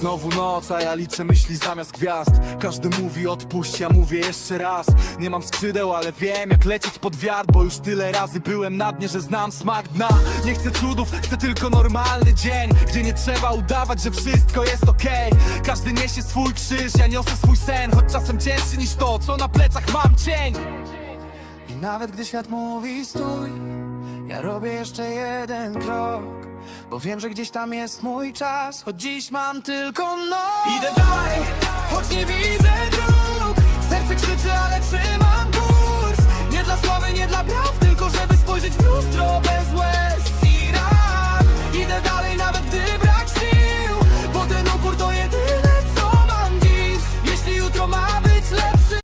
Znowu noc, a ja liczę myśli zamiast gwiazd. Każdy mówi odpuść, ja mówię jeszcze raz. Nie mam skrzydeł, ale wiem jak lecieć pod wiatr Bo już tyle razy byłem na dnie, że znam smak dna. Nie chcę cudów, chcę tylko normalny dzień Gdzie nie trzeba udawać, że wszystko jest okej. Każdy niesie swój krzyż, ja niosę swój sen Choć czasem cięższy niż to, co na plecach mam cień. I nawet gdy świat mówi stój Ja robię jeszcze jeden krok Bo wiem, że gdzieś tam jest mój czas Choć dziś mam tylko noc